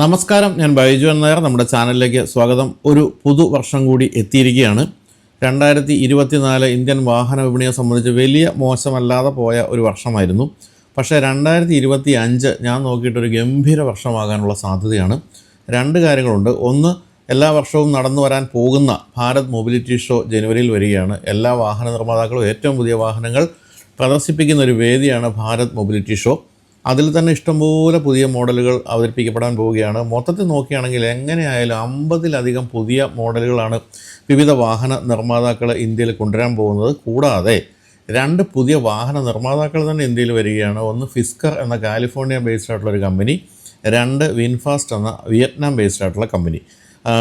നമസ്കാരം ഞാൻ ബൈജു നായർ. നമ്മുടെ ചാനലിലേക്ക് സ്വാഗതം. ഒരു പുതു വർഷം കൂടി എത്തിയിരിക്കുകയാണ്. രണ്ടായിരത്തി ഇരുപത്തിനാല് ഇന്ത്യൻ വാഹന വിപണിയെ സംബന്ധിച്ച് വലിയ മോശമല്ലാതെ പോയ ഒരു വർഷമായിരുന്നു. പക്ഷേ രണ്ടായിരത്തി ഇരുപത്തി അഞ്ച് ഞാൻ നോക്കിയിട്ടൊരു ഗംഭീര വർഷമാകാനുള്ള സാധ്യതയാണ്. രണ്ട് കാര്യങ്ങളുണ്ട്. ഒന്ന് എല്ലാ വർഷവും നടന്നു വരാൻ പോകുന്ന ഭാരത് മൊബിലിറ്റി ഷോ ജനുവരിയിൽ വരികയാണ്. എല്ലാ വാഹന നിർമ്മാതാക്കളും ഏറ്റവും പുതിയ വാഹനങ്ങൾ പ്രദർശിപ്പിക്കുന്ന ഒരു വേദിയാണ് ഭാരത് മൊബിലിറ്റി ഷോ. അതിൽ തന്നെ ഇഷ്ടംപോലെ പുതിയ മോഡലുകൾ അവതരിപ്പിക്കപ്പെടാൻ പോവുകയാണ്. മൊത്തത്തിൽ നോക്കുകയാണെങ്കിൽ എങ്ങനെയായാലും അമ്പതിലധികം പുതിയ മോഡലുകളാണ് വിവിധ വാഹന നിർമ്മാതാക്കൾ ഇന്ത്യയിൽ കൊണ്ടുവരാൻ പോകുന്നത്. കൂടാതെ രണ്ട് പുതിയ വാഹന നിർമ്മാതാക്കൾ തന്നെ ഇന്ത്യയിൽ വരികയാണ്. ഒന്ന് ഫിസ്കർ എന്ന കാലിഫോർണിയ ബേസ്ഡ് ആയിട്ടുള്ള ഒരു കമ്പനി രണ്ട് വിൻഫാസ്റ്റ് എന്ന വിയറ്റ്നാം ബേസ്ഡ് ആയിട്ടുള്ള കമ്പനി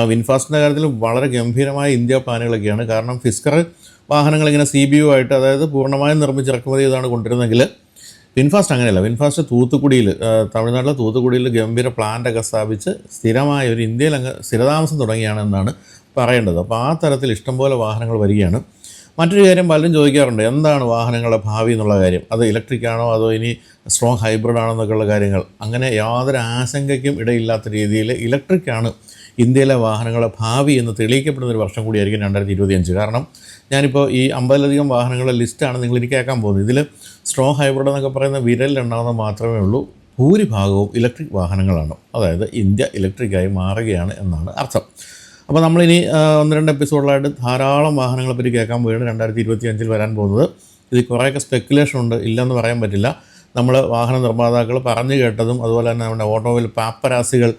വിൻഫാസ്റ്റിന്റെ കാര്യത്തിൽ വളരെ ഗംഭീരമായ ഇന്ത്യ പ്ലാനുകളൊക്കെയാണ്. കാരണം ഫിസ്കർ വാഹനങ്ങൾ ഇങ്ങനെ സി ബി യു ആയിട്ട് അതായത് പൂർണമായും നിർമ്മിച്ച് ഇറക്കുമതി ചെയ്താണ് കൊണ്ടുവരുന്നതെങ്കിൽ വിൻഫാസ്റ്റ് അങ്ങനെയല്ല. വിൻഫാസ്റ്റ് തൂത്തുക്കുടിയിൽ തമിഴ്നാട്ടിലെ തൂത്തുക്കുടിയിൽ ഗംഭീര പ്ലാന്റൊക്കെ സ്ഥാപിച്ച് സ്ഥിരമായ ഒരു ഇന്ത്യയിൽ അങ്ങ് സ്ഥിരതാമസം തുടങ്ങിയാണെന്നാണ് പറയേണ്ടത്. അപ്പോൾ ആ തരത്തിൽ ഇഷ്ടംപോലെ വാഹനങ്ങൾ വരികയാണ്. മറ്റൊരു കാര്യം പലരും ചോദിക്കാറുണ്ട് എന്താണ് വാഹനങ്ങളുടെ ഭാവി എന്നുള്ള കാര്യം? അത് ഇലക്ട്രിക് ആണോ അതോ ഇനി സ്ട്രോങ് ഹൈബ്രിഡ് ആണോ എന്നൊക്കെയുള്ള കാര്യങ്ങൾ. അങ്ങനെ യാതൊരു ആശങ്കയ്ക്കും ഇടയില്ലാത്ത രീതിയിൽ ഇലക്ട്രിക് ആണ് ഇന്ത്യയിലെ വാഹനങ്ങളുടെ ഭാവി എന്ന് തെളിയിക്കപ്പെടുന്ന ഒരു വർഷം കൂടിയായിരിക്കും രണ്ടായിരത്തി ഇരുപത്തിയഞ്ച് കാരണം ഞാനിപ്പോൾ ഈ അമ്പതിലധികം വാഹനങ്ങളുടെ ലിസ്റ്റാണ് നിങ്ങൾ എനിക്ക് കേൾക്കാൻ പോകുന്നത്. ഇതിൽ സ്ട്രോങ് ഹൈബ്രിഡ് എന്നൊക്കെ പറയുന്ന വിരലിലുണ്ടാകുന്ന മാത്രമേ ഉള്ളൂ ഭൂരിഭാഗവും ഇലക്ട്രിക് വാഹനങ്ങളാണ്. അതായത് ഇന്ത്യ ഇലക്ട്രിക്കായി മാറുകയാണ് എന്നാണ് അർത്ഥം. അപ്പോൾ നമ്മളിനി ഒന്ന് രണ്ട് എപ്പിസോഡിലായിട്ട് ധാരാളം വാഹനങ്ങളെ പറ്റി കേൾക്കാൻ പോയാണ് രണ്ടായിരത്തി ഇരുപത്തി അഞ്ചിൽ വരാൻ പോകുന്നത്. ഇത് കുറേയൊക്കെ സ്പെക്കുലേഷൻ ഉണ്ട്. ഇല്ലെന്ന് പറയാൻ പറ്റില്ല. നമ്മൾ വാഹന നിർമ്മാതാക്കൾ പറഞ്ഞു കേട്ടതും അതുപോലെ തന്നെ നമ്മുടെ ഓട്ടോമൊബൈൽ പാപ്പരാസികൾ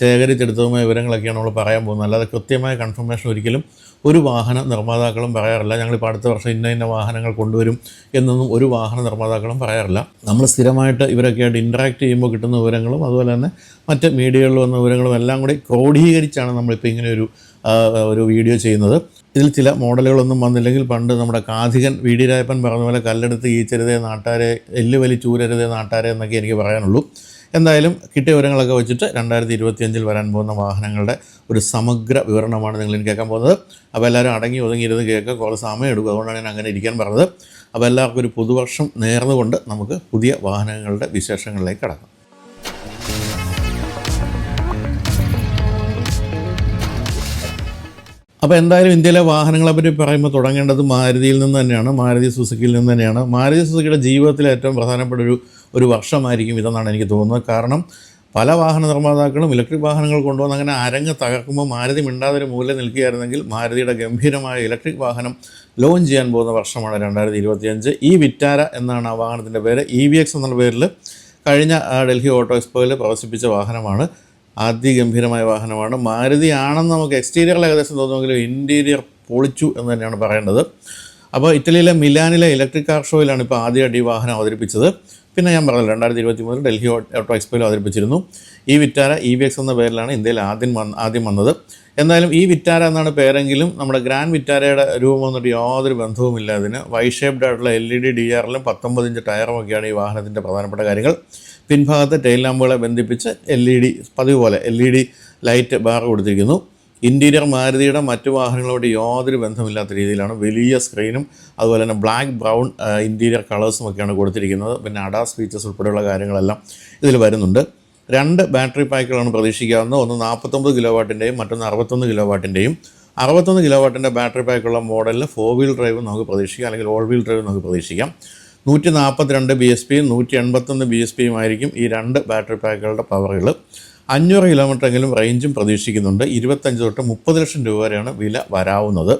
ശേഖരിച്ചെടുത്തതുമായ വിവരങ്ങളൊക്കെയാണ് നമ്മൾ പറയാൻ പോകുന്നത്. അല്ലാതെ കൃത്യമായ കൺഫർമേഷൻ ഒരിക്കലും ഒരു വാഹന നിർമ്മാതാക്കളും പറയാറില്ല. ഞങ്ങളിപ്പോൾ അടുത്ത വർഷം ഇന്ന ഇന്ന വാഹനങ്ങൾ കൊണ്ടുവരും എന്നൊന്നും ഒരു വാഹന നിർമ്മാതാക്കളും പറയാറില്ല. നമ്മൾ സ്ഥിരമായിട്ട് ഇവരൊക്കെയായിട്ട് ഇന്ററാക്ട് ചെയ്യുമ്പോൾ കിട്ടുന്ന വിവരങ്ങളും അതുപോലെ തന്നെ മറ്റ് മീഡിയകളിൽ വന്ന വിവരങ്ങളും എല്ലാം കൂടി ക്രോഡീകരിച്ചാണ് നമ്മളിപ്പോൾ ഇങ്ങനെ ഒരു ഒരു വീഡിയോ ചെയ്യുന്നത്. ഇതിൽ ചില മോഡലുകളൊന്നും വന്നില്ലെങ്കിൽ പണ്ട് നമ്മുടെ കാധികൻ വി ഡി രായപ്പൻ പറഞ്ഞ പോലെ കല്ലെടുത്ത് ഈച്ചരുതേ നാട്ടാരെ എല്ല് വലി ചൂരരുതേ നാട്ടാരെ എന്നൊക്കെ എനിക്ക് പറയാനുള്ളൂ. എന്തായാലും കിട്ടിയ വിവരങ്ങളൊക്കെ വെച്ചിട്ട് രണ്ടായിരത്തി ഇരുപത്തിയഞ്ചിൽ വരാൻ പോകുന്ന വാഹനങ്ങളുടെ ഒരു സമഗ്ര വിവരണമാണ് ഇനി കേൾക്കാൻ പോകുന്നത്. അപ്പോൾ എല്ലാവരും അടങ്ങി ഒതുങ്ങിയിരുന്ന് കേൾക്കുക. കുറേ സമയം എടുക്കുക അതുകൊണ്ടാണ് ഞാൻ അങ്ങനെ ഇരിക്കാൻ പറഞ്ഞത്. അപ്പോൾ എല്ലാവർക്കും ഒരു പുതുവർഷം നേർന്നുകൊണ്ട് നമുക്ക് പുതിയ വാഹനങ്ങളുടെ വിശേഷങ്ങളിലേക്ക് കടക്കാം. അപ്പോൾ എന്തായാലും ഇന്ത്യയിലെ വാഹനങ്ങളെ പറ്റി പറയുമ്പോൾ തുടങ്ങേണ്ടത് മാരുതിയിൽ നിന്ന് തന്നെയാണ് മാരുതി സുസുക്കിയിൽ നിന്ന് തന്നെയാണ്. മാരുതി സുസുക്കിയുടെ ജീവിതത്തിലെ ഏറ്റവും പ്രധാനപ്പെട്ട ഒരു ഒരു വർഷമായിരിക്കും ഇതെന്നാണ് എനിക്ക് തോന്നുന്നത്. കാരണം പല വാഹന നിർമ്മാതാക്കളും ഇലക്ട്രിക് വാഹനങ്ങൾ കൊണ്ടുവന്ന് അങ്ങനെ അരങ്ങ് തകർക്കുമ്പോൾ മാരുതി മിണ്ടാതൊരു മൂല നിൽക്കുകയായിരുന്നെങ്കിൽ മാരുതിയുടെ ഗംഭീരമായ ഇലക്ട്രിക് വാഹനം ലോഞ്ച് ചെയ്യാൻ പോകുന്ന വർഷമാണ് രണ്ടായിരത്തി ഇരുപത്തിയഞ്ച് ഈ വിറ്റാര എന്നാണ് ആ വാഹനത്തിന്റെ പേര്. ഇ വി എക്സ് എന്നുള്ള പേരിൽ കഴിഞ്ഞ ഡൽഹി ഓട്ടോ എക്സ്പോയിൽ പ്രദർശിപ്പിച്ച വാഹനമാണ്. അതിഗംഭീരമായ വാഹനമാണ്. മാരുതി ആണെന്ന് നമുക്ക് എക്സ്റ്റീരിയറിൽ ഏകദേശം തോന്നുമെങ്കിലും ഇന്റീരിയർ പൊളിച്ചു എന്ന് തന്നെയാണ് പറയേണ്ടത്. അപ്പോൾ ഇറ്റലിയിലെ മിലാനിലെ ഇലക്ട്രിക് കാർ ഷോയിലാണ് ഇപ്പോൾ ആദ്യമായിട്ട് ഈ വാഹനം അവതരിപ്പിച്ചത്. പിന്നെ ഞാൻ പറഞ്ഞല്ലോ രണ്ടായിരത്തി ഇരുപത്തി മൂന്നിൽ ഡൽഹി ഓട്ടോ എക്സ്പോയിൽ അവതരിപ്പിച്ചിരുന്നു. ഈ വിറ്റാര ഇ വി എക്സ് എന്ന പേരിലാണ് ഇന്ത്യയിൽ ആദ്യം ആദ്യം വന്നത്. എന്തായാലും ഈ വിറ്റാര എന്നാണ് പേരെങ്കിലും നമ്മുടെ ഗ്രാൻഡ് വിറ്റാരയുടെ രൂപം വന്നിട്ട് യാതൊരു ബന്ധവുമില്ല അതിന്. വൈ ഷേപ്ഡ് ആയിട്ടുള്ള എൽ ഇ ഡി ഡി ആറിലും പത്തൊമ്പത് ഇഞ്ച് ടയറും ഒക്കെയാണ് ഈ വാഹനത്തിന്റെ പ്രധാനപ്പെട്ട കാര്യങ്ങൾ. പിൻഭാഗത്ത് ടെയിൽ ലാമ്പുകളെ ബന്ധിപ്പിച്ച് എൽ ഇ ഡി പതിവ് പോലെ L E D light bar കൊടുത്തിരിക്കുന്നു. ഇന്റീരിയർ മാരുതിയുടെ മറ്റു വാഹനങ്ങളോട് യാതൊരു ബന്ധമില്ലാത്ത രീതിയിലാണ്. വലിയ സ്ക്രീനും അതുപോലെ തന്നെ ബ്ലാക്ക് ബ്രൗൺ ഇന്റീരിയർ കളേഴ്സും ഒക്കെയാണ് കൊടുത്തിരിക്കുന്നത്. പിന്നെ അഡാസ് ഫീച്ചേഴ്സ് ഉൾപ്പെടെയുള്ള കാര്യങ്ങളെല്ലാം ഇതിൽ വരുന്നുണ്ട്. രണ്ട് ബാറ്ററി പാക്കുകളാണ് പ്രതീക്ഷിക്കാവുന്നത്. ഒന്ന് നാൽപ്പത്തൊമ്പത് കിലോ വാട്ടിന്റെയും മറ്റൊന്ന് അറുപത്തൊന്ന് കിലോ വാട്ടിന്റെയും അറുപത്തൊന്ന് കിലോ വാട്ടിന്റെ ബാറ്ററി പാക്കുള്ള മോഡലിൽ ഫോർ വീൽ ഡ്രൈവ് നമുക്ക് പ്രതീക്ഷിക്കാം. അല്ലെങ്കിൽ ഓൾ വീൽ ഡ്രൈവ് നമുക്ക് പ്രതീക്ഷിക്കാം. നൂറ്റി നാൽപ്പത്തിരണ്ട് ബി എസ് പിയും നൂറ്റി എൺപത്തൊന്ന് ബി എസ് പിയും ആയിരിക്കും ഈ രണ്ട് ബാറ്ററി പാക്കുകളുടെ പവറുകൾ അഞ്ഞൂറ് കിലോമീറ്റർ എങ്കിലും റേഞ്ചും പ്രതീക്ഷിക്കുന്നുണ്ട്. ഇരുപത്തഞ്ച് തൊട്ട് മുപ്പത് ലക്ഷം രൂപ വരെയാണ് വില വരാവുന്നത്.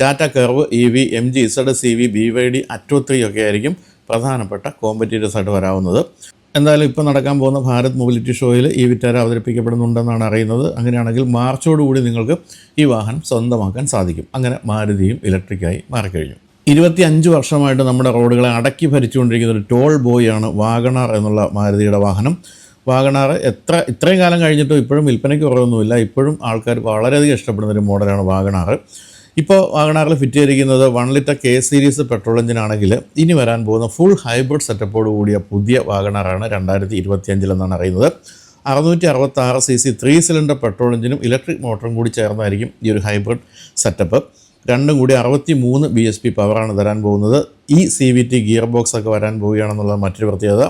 Tata Curvv E V M G Z S E V B Y D Atto ഒക്കെ ആയിരിക്കും പ്രധാനപ്പെട്ട കോമ്പറ്റീറ്റേഴ്സ് ആയിട്ട് വരാവുന്നത്. എന്തായാലും ഇപ്പോൾ നടക്കാൻ പോകുന്ന ഭാരത് മൊബിലിറ്റി ഷോയിൽ ഈ വിറ്റാര അവതരിപ്പിക്കപ്പെടുന്നുണ്ടെന്നാണ് അറിയുന്നത്. അങ്ങനെയാണെങ്കിൽ മാർച്ചോടുകൂടി നിങ്ങൾക്ക് ഈ വാഹനം സ്വന്തമാക്കാൻ സാധിക്കും. അങ്ങനെ മാരുതിയും ഇലക്ട്രിക്കായി മാറിക്കഴിഞ്ഞു. ഇരുപത്തി അഞ്ച് വർഷമായിട്ട് നമ്മുടെ റോഡുകളെ അടക്കി ഭരിച്ചുകൊണ്ടിരിക്കുന്ന ഒരു ടോൾ ആണ് വാഗണാർ എന്നുള്ള മാരുതിയുടെ വാഹനം. വാഗണാർ എത്ര ഇത്രയും കാലം കഴിഞ്ഞിട്ടും ഇപ്പോഴും വിൽപ്പനയ്ക്ക് കുറവൊന്നുമില്ല. ഇപ്പോഴും ആൾക്കാർ വളരെയധികം ഇഷ്ടപ്പെടുന്ന ഒരു മോഡലാണ് വാഗണാർ ഇപ്പോൾ വാഗണാറിൽ ഫിറ്റ് ചെയ്തിരിക്കുന്നത് one litre K series petrol എഞ്ചിനാണെങ്കിൽ ഇനി വരാൻ പോകുന്ന ഫുൾ ഹൈബ്രിഡ് സെറ്റപ്പോട് കൂടിയ പുതിയ വാഗണാറാണ് രണ്ടായിരത്തി ഇരുപത്തിയഞ്ചിലെന്നാണ് അറിയുന്നത്. അറുന്നൂറ്റി അറുപത്തി ആറ് C C three cylinder petrol എഞ്ചിനും electric മോട്ടറും കൂടി ചേർന്നായിരിക്കും ഈ ഒരു ഹൈബ്രിഡ് സെറ്റപ്പ് രണ്ടും കൂടി അറുപത്തി മൂന്ന് ബി എസ് പി പവറാണ് തരാൻ പോകുന്നത്. ഈ C V T gear box ഒക്കെ വരാൻ പോവുകയാണെന്നുള്ള മറ്റൊരു പ്രത്യേകത.